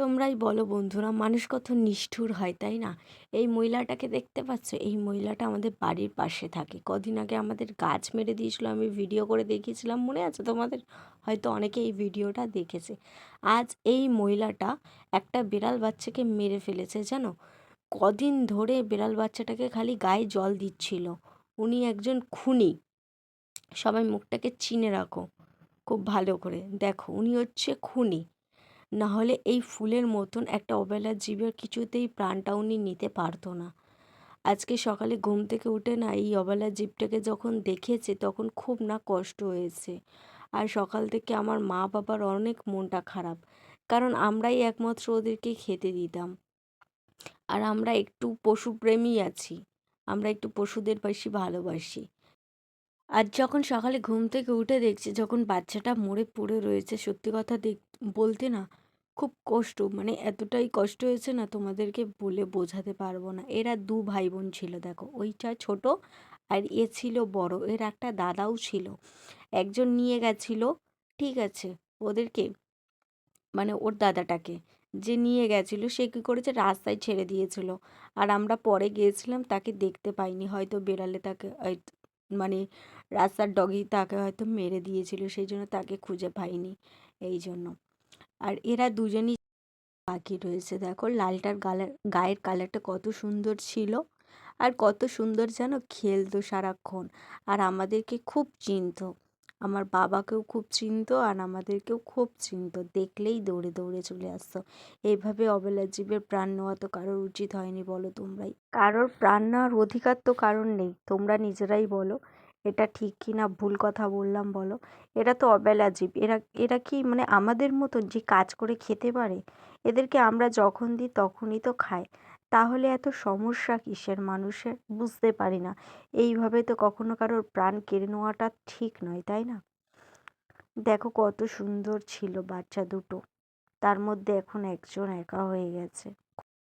তোমরাই বলো বন্ধুরা, মানুষ কত নিষ্ঠুর হয়, তাই না? এই মহিলাটাকে দেখতে পাচ্ছ? এই মহিলাটা আমাদের বাড়ির পাশে থাকে। কদিন আগে আমাদের গাছ মেরে দিয়েছিল, আমি ভিডিও করে দেখিয়েছিলাম, মনে আছে তোমাদের? হয়তো অনেকে এই ভিডিওটা দেখেছে। আজ এই মহিলাটা একটা বিড়াল বাচ্চাকে মেরে ফেলেছে, জানো? কদিন ধরে বিড়াল বাচ্চাটাকে খালি গায়ে জল দিচ্ছিল। উনি একজন খুনি। সবাই মুখটাকে চিনে রাখো। খুব ভালো করে। দেখো, উনি হচ্ছে খুনি। না হলে এই ফুলের মতন একটা অবেলা জীবের কিছুতেই প্রাণটা উনি নিতে পারতো না। আজকে সকালে ঘুম থেকে উঠে না এই অবেলা জীবটাকে যখন দেখেছে তখন খুব না কষ্ট হয়েছে। আর সকাল থেকে আমার মা বাবার অনেক মনটা খারাপ, কারণ আমরাই একমাত্র ওদেরকে খেতে দিতাম। আর আমরা একটু পশুপ্রেমী আছি, আমরা একটু পশুদের বেশি ভালোবাসি। আর যখন সকালে ঘুম থেকে উঠে দেখছি যখন বাচ্চাটা মরে পড়ে রয়েছে, সত্যি কথা দেখ, বলতে না খুব কষ্ট মানে এতটাই কষ্ট হয়েছে না তোমাদেরকে বলে বোঝাতে পারব না। এরা দু ভাই বোন ছিল, দেখো। ওইটা ছোট আর এ ছিল বড়। এর একটা দাদাও ছিল। একজন নিয়ে গেছিল, ঠিক আছে, ওদেরকে মানে ওর দাদাটাকে। যে নিয়ে গেছিল, সে কী করেছে? রাস্তায় ছেড়ে দিয়েছিল। আর আমরা পরে গিয়েছিলাম, তাকে দেখতে পাইনি। হয়তো বেড়ালে তাকে মানে রাস্তার ডগি তাকে হয়তো মেরে দিয়েছিল, সেই জন্য তাকে খুঁজে পাইনি। এই জন্য। আর এরা দুজনই পাখি রয়েছে। দেখো লালটার গালের, গায়ের কালারটা কত সুন্দর ছিল আর কত সুন্দর যেন খেলতো সারাক্ষণ। আর আমাদেরকে খুব চিনতো। আমার বাবাকেও খুব চিনতো আর আমাদেরকেও খুব চিনতো। দেখলেই দৌড়ে দৌড়ে চলে আসতো। এইভাবে অবেলা জীবের প্রাণ নেওয়া তো কারোর উচিত হয়নি বলো তোমরাই। কারোর প্রাণ নেওয়ার অধিকার তো কারণ নেই। তোমরা নিজেরাই বলো। এটা ঠিক কি না ভুল কথা বললাম বলো? এরা তো অবেলা জীব। এরা এরা কি মানে আমাদের মতো যে কাজ করে খেতে পারে? এদেরকে আমরা যখন দিই তখনই তো খায়। তাহলে এত সমস্যা কিসের মানুষের? বুঝতে পারি না। এইভাবে তো কখনো কারোর প্রাণ কেড়ে নেওয়াটা ঠিক নয়, তাই না? দেখো কত সুন্দর ছিল বাচ্চা দুটো। তার মধ্যে এখন একজন একা হয়ে গেছে।